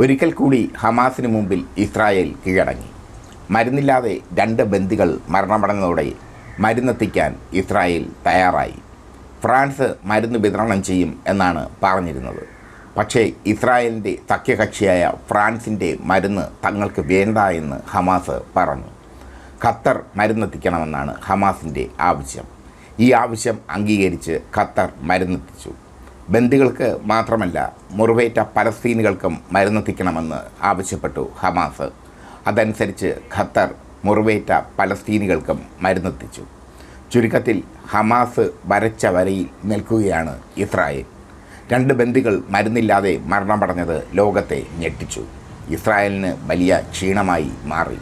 ഒരിക്കൽ കൂടി ഹമാസിന് മുമ്പിൽ ഇസ്രായേൽ കീഴടങ്ങി. മരുന്നില്ലാതെ രണ്ട് ബന്ദികൾ മരണമടഞ്ഞതോടെ മരുന്നെത്തിക്കാൻ ഇസ്രായേൽ തയ്യാറായി. ഫ്രാൻസ് മരുന്ന് വിതരണം ചെയ്യും എന്നാണ് പറഞ്ഞിരുന്നത്. പക്ഷേ ഇസ്രായേലിന്റെ സഖ്യകക്ഷിയായ ഫ്രാൻസിന്റെ മരുന്ന് തങ്ങൾക്ക് വേണ്ട എന്ന് ഹമാസ് പറഞ്ഞു. ഖത്തർ മരുന്നെത്തിക്കണമെന്നാണ് ഹമാസിന്റെ ആവശ്യം. ഈ ആവശ്യം അംഗീകരിച്ച് ഖത്തർ മരുന്നെത്തിച്ചു. ബന്ദികൾക്ക് മാത്രമല്ല മുറിവേറ്റ പലസ്തീനുകൾക്കും മരുന്നെത്തിക്കണമെന്ന് ആവശ്യപ്പെട്ടു ഹമാസ്. അതനുസരിച്ച് ഖത്തർ മുറിവേറ്റ പലസ്തീനികൾക്കും മരുന്നെത്തിച്ചു ചുരുക്കത്തിൽ ഹമാസ് വരച്ച വരയിൽ നിൽക്കുകയാണ് ഇസ്രായേൽ. രണ്ട് ബന്ദികൾ മരുന്നില്ലാതെ മരണമടഞ്ഞത് ലോകത്തെ ഞെട്ടിച്ചു. ഇസ്രായേലിന് വലിയ ക്ഷീണമായി മാറി.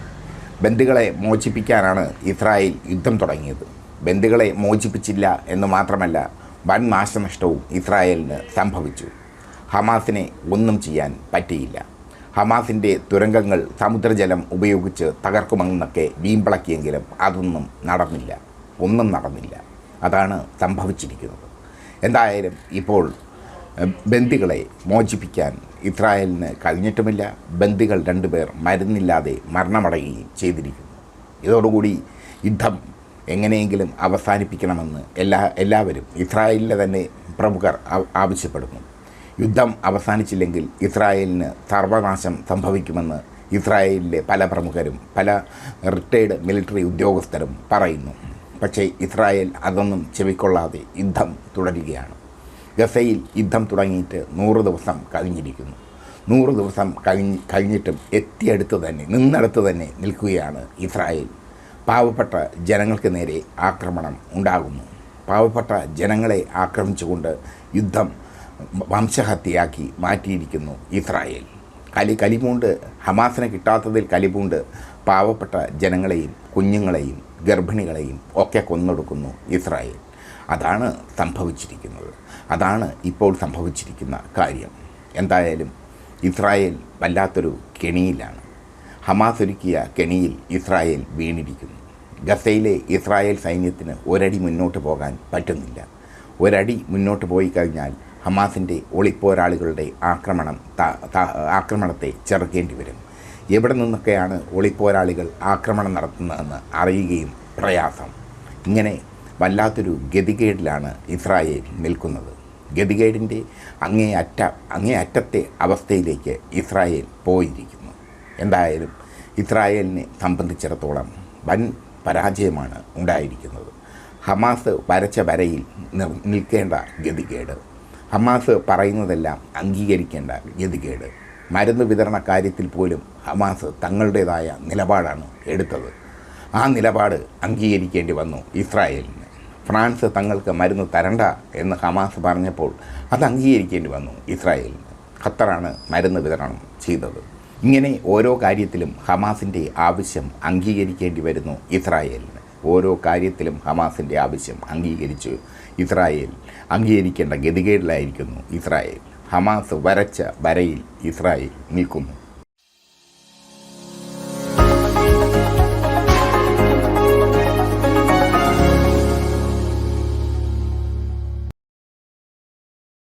ബന്ദികളെ മോചിപ്പിക്കാനാണ് ഇസ്രായേൽ യുദ്ധം തുടങ്ങിയത്. ബന്ദികളെ മോചിപ്പിച്ചില്ല എന്ന് മാത്രമല്ല വൻ നാശനഷ്ടവും ഇസ്രായേലിന് സംഭവിച്ചു. ഹമാസിനെ ഒന്നും ചെയ്യാൻ പറ്റിയില്ല. ഹമാസിന്റെ തുരങ്കങ്ങൾ സമുദ്രജലം ഉപയോഗിച്ച് തകർക്കുമെന്നൊക്കെ വീമ്പിളക്കിയെങ്കിലും അതൊന്നും നടന്നില്ല. ഒന്നും നടന്നില്ല. അതാണ് സംഭവിച്ചിരിക്കുന്നത്. എന്തായാലും ഇപ്പോൾ ബന്ദികളെ മോചിപ്പിക്കാൻ ഇസ്രായേലിന് കഴിഞ്ഞിട്ടുമില്ല. ബന്ദികൾ രണ്ടുപേർ മരുന്നില്ലാതെ മരണമടയുകയും ചെയ്തിരിക്കുന്നു. ഇതോടുകൂടി യുദ്ധം എങ്ങനെയെങ്കിലും അവസാനിപ്പിക്കണമെന്ന് എല്ലാ എല്ലാവരും ഇസ്രായേലിലെ തന്നെ പ്രമുഖർ ആവശ്യപ്പെടുന്നു. യുദ്ധം അവസാനിച്ചില്ലെങ്കിൽ ഇസ്രായേലിന് സർവനാശം സംഭവിക്കുമെന്ന് ഇസ്രായേലിലെ പല പ്രമുഖരും പല റിട്ടയർഡ് മിലിറ്ററി ഉദ്യോഗസ്ഥരും പറയുന്നു. പക്ഷേ ഇസ്രായേൽ അതൊന്നും ചെവിക്കൊള്ളാതെ യുദ്ധം തുടരുകയാണ്. ഗസയിൽ യുദ്ധം തുടങ്ങിയിട്ട് നൂറ് ദിവസം കഴിഞ്ഞിരിക്കുന്നു. നൂറ് ദിവസം കഴിഞ്ഞ് കഴിഞ്ഞിട്ടും എത്തിയടുത്ത് തന്നെ നിന്നടുത്ത് തന്നെ നിൽക്കുകയാണ് ഇസ്രായേൽ. പാവപ്പെട്ട ജനങ്ങൾക്ക് നേരെ ആക്രമണം ഉണ്ടാകുന്നു. പാവപ്പെട്ട ജനങ്ങളെ ആക്രമിച്ചുകൊണ്ട് യുദ്ധം വംശഹത്യയാക്കി മാറ്റിയിരിക്കുന്നു ഇസ്രായേൽ. കലി കലിപൂണ്ട് ഹമാസിനെ കിട്ടാത്തതിൽ കലിപൂണ്ട് പാവപ്പെട്ട ജനങ്ങളെയും കുഞ്ഞുങ്ങളെയും ഗർഭിണികളെയും ഒക്കെ കൊന്നൊടുക്കുന്നു ഇസ്രായേൽ. അതാണ് സംഭവിച്ചിരിക്കുന്നത്. അതാണ് ഇപ്പോൾ സംഭവിച്ചിരിക്കുന്ന കാര്യം. എന്തായാലും ഇസ്രായേൽ വല്ലാത്തൊരു കെണിയിലാണ്. ഹമാസ് ഒരുക്കിയ കെണിയിൽ ഇസ്രായേൽ വീണിരിക്കുന്നു. ഗസയിലെ ഇസ്രായേൽ സൈന്യത്തിന് ഒരടി മുന്നോട്ട് പോകാൻ പറ്റുന്നില്ല. ഒരടി മുന്നോട്ട് പോയി കഴിഞ്ഞാൽ ഹമാസിന്റെ ഒളിപ്പോരാളികളുടെ ആക്രമണം ആക്രമണത്തെ ചെറുക്കേണ്ടി വരും. എവിടെ നിന്നൊക്കെയാണ് ഒളിപ്പോരാളികൾ ആക്രമണം നടത്തുന്നതെന്ന് അറിയുകയും പ്രയാസം. ഇങ്ങനെ വല്ലാത്തൊരു ഗതികേടിലാണ് ഇസ്രായേൽ നിൽക്കുന്നത്. ഗതികേടിന്റെ അങ്ങേയറ്റ അങ്ങേയറ്റത്തെ അവസ്ഥയിലേക്ക് ഇസ്രായേൽ പോയിരിക്കുന്നു. എന്തായാലും ഇസ്രായേലിനെ സംബന്ധിച്ചിടത്തോളം വൻ പരാജയമാണ് ഉണ്ടായിരിക്കുന്നത്. ഹമാസ് വരച്ച വരയിൽ നിൽക്കേണ്ട ഗതികേട്. ഹമാസ് പറയുന്നതെല്ലാം അംഗീകരിക്കേണ്ട ഗതികേട്. മരുന്ന് വിതരണ കാര്യത്തിൽ പോലും ഹമാസ് തങ്ങളുടേതായ നിലപാടാണ് എടുത്തത്. ആ നിലപാട് അംഗീകരിക്കേണ്ടി വന്നു ഇസ്രായേലിന്. ഫ്രാൻസ് തങ്ങൾക്ക് മരുന്ന് തരണ്ട എന്ന് ഹമാസ് പറഞ്ഞപ്പോൾ അത് അംഗീകരിക്കേണ്ടി വന്നു ഇസ്രായേലിന്. ഖത്തറാണ് മരുന്ന് വിതരണം ചെയ്തത്. ഇങ്ങനെ ഓരോ കാര്യത്തിലും ഹമാസിന്റെ ആവശ്യം അംഗീകരിക്കേണ്ടി വരുന്നു ഇസ്രായേലിന് ഓരോ കാര്യത്തിലും ഹമാസിന്റെ ആവശ്യം അംഗീകരിച്ചു ഇസ്രായേൽ. അംഗീകരിക്കേണ്ട ഗതികേടിലായിരിക്കുന്നു ഇസ്രായേൽ. ഹമാസ് വരച്ച വരയിൽ ഇസ്രായേൽ നിൽക്കുന്നു.